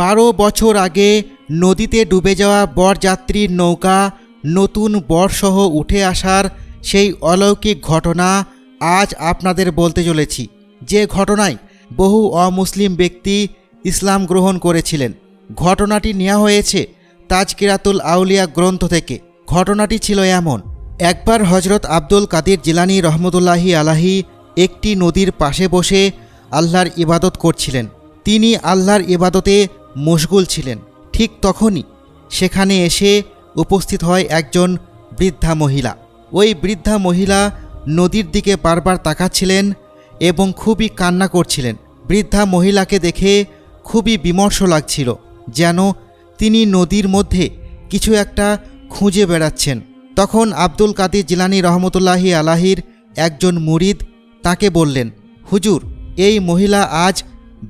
বারো বছর আগে নদীতে ডুবে যাওয়া বরযাত্রীর নৌকা নতুন বরসহ উঠে আসার সেই অলৌকিক ঘটনা আজ আপনাদের বলতে চলেছি। যে ঘটনায় বহু অমুসলিম ব্যক্তি ইসলাম গ্রহণ করেছিলেন। ঘটনাটি নেওয়া হয়েছে তাজকিরাতুল আউলিয়া গ্রন্থ থেকে। ঘটনাটি ছিল এমন। একবার হজরত আব্দুল কাদির জিলানি রহমতুল্লাহি আলাহি একটি নদীর পাশে বসে আল্লাহর ইবাদত করছিলেন। তিনি আল্লাহর ইবাদতে মশগুল ছিলেন। ঠিক তখনই সেখানে এসে উপস্থিত হয় একজন বৃদ্ধা মহিলা। ওই বৃদ্ধা মহিলা নদীর দিকে বারবার তাকাচ্ছিলেন এবং খুবই কান্না করছিলেন। বৃদ্ধা মহিলাকে দেখে খুবই বিমর্ষ লাগছিল যেন তিনি নদীর মধ্যে কিছু একটা খুঁজে বেড়াচ্ছেন। তখন আব্দুল কাদির জিলানি রহমতুল্লাহি আলাহির একজন মুরিদ তাকে বললেন, হুজুর, এই মহিলা আজ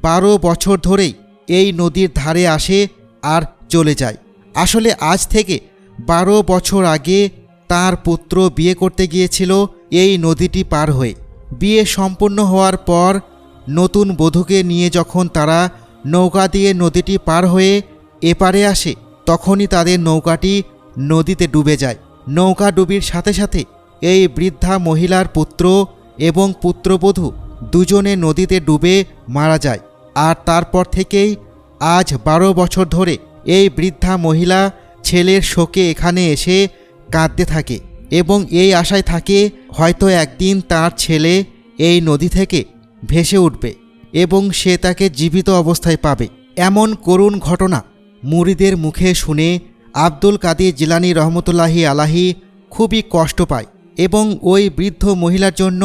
বারো বছর ধরেই এই নদীর ধারে আসে আর চলে যায়। আসলে আজ থেকে বারো বছর আগে তার পুত্র বিয়ে করতে গিয়েছিল এই নদীটি পার হয়ে। বিয়ে সম্পূর্ণ হওয়ার পর নতুন বধূকে নিয়ে যখন তারা নৌকা দিয়ে নদীটি পার হয়ে এপারে আসে, তখনই তাদের নৌকাটি নদীতে ডুবে যায়। নৌকা ডুবির সাথে সাথে এই বৃদ্ধা মহিলার পুত্র এবং পুত্রবধূ দুজনে নদীতে ডুবে মারা যায়। আর তারপর থেকেই আজ বারো বছর ধরে এই বৃদ্ধা মহিলা ছেলের শোকে এখানে এসে কাঁদতে থাকে এবং এই আশায় থাকে হয়তো একদিন তার ছেলে এই নদী থেকে ভেসে উঠবে এবং সে তাকে জীবিত অবস্থায় পাবে। এমন করুণ ঘটনা মুরিদের মুখে শুনে আব্দুল কাদির জিলানি রহমতুল্লাহি আলাহি খুবই কষ্ট পায় এবং ওই বৃদ্ধ মহিলার জন্য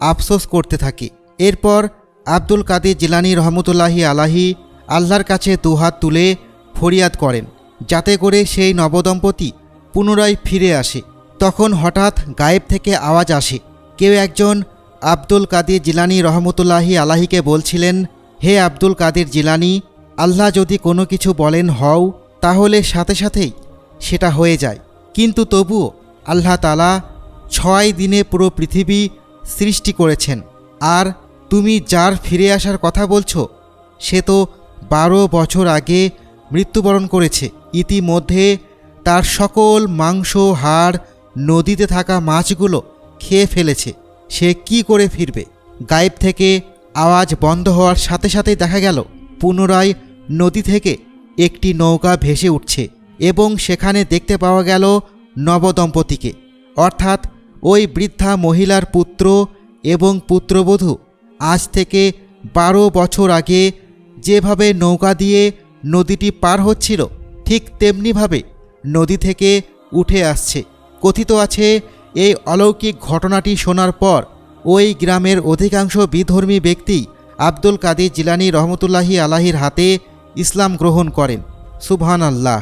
আফসোস করতে থাকে। এরপর আব্দুল কাদির জিলানি রহমতুল্লাহি আলাহি আল্লাহর কাছে দুহাত তুলে ফরিয়াদ করেন, যাতে করে সেই নবদম্পতি পুনরায় ফিরে আসে। তখন হঠাৎ গায়েব থেকে আওয়াজ আসে। কেউ একজন আব্দুল কাদির জিলানি রহমতুল্লাহি আলাহিকে বলছিলেন, হে আব্দুল কাদির জিলানি, আল্লাহ যদি কোনো কিছু বলেন হও, তাহলে সাথে সাথেই সেটা হয়ে যায়। কিন্তু তবুও আল্লাহ তালা ছয় দিনে পুরো পৃথিবী সৃষ্টি করেছেন। আর তুমি যার ফিরে আসার কথা বলছো, সে তো বারো বছর আগে মৃত্যুবরণ করেছে। ইতিমধ্যে তার সকল মাংস, হাড়, নদীতে থাকা মাছগুলো খেয়ে ফেলেছে। সে কি করে ফিরবে? গায়েব থেকে আওয়াজ বন্ধ হওয়ার সাথে সাথেই দেখা গেল, পুনরায় নদী থেকে একটি নৌকা ভেসে উঠছে এবং সেখানে দেখতে পাওয়া গেল নবদম্পতিকে। অর্থাৎ ওই বৃদ্ধা মহিলার পুত্র এবং পুত্রবধূ আজ থেকে বারো বছর আগে যেভাবে নৌকা দিয়ে নদীটি পার হচ্ছিল, ঠিক তেমনিভাবে নদী থেকে উঠে আসছে। কথিত আছে, এই অলৌকিক ঘটনাটি শোনার পর ওই গ্রামের অধিকাংশ বিধর্মী ব্যক্তি আব্দুল কাদির জিলানি রহমতুল্লাহি আলাহির হাতে ইসলাম গ্রহণ করেন। সুবহান আল্লাহ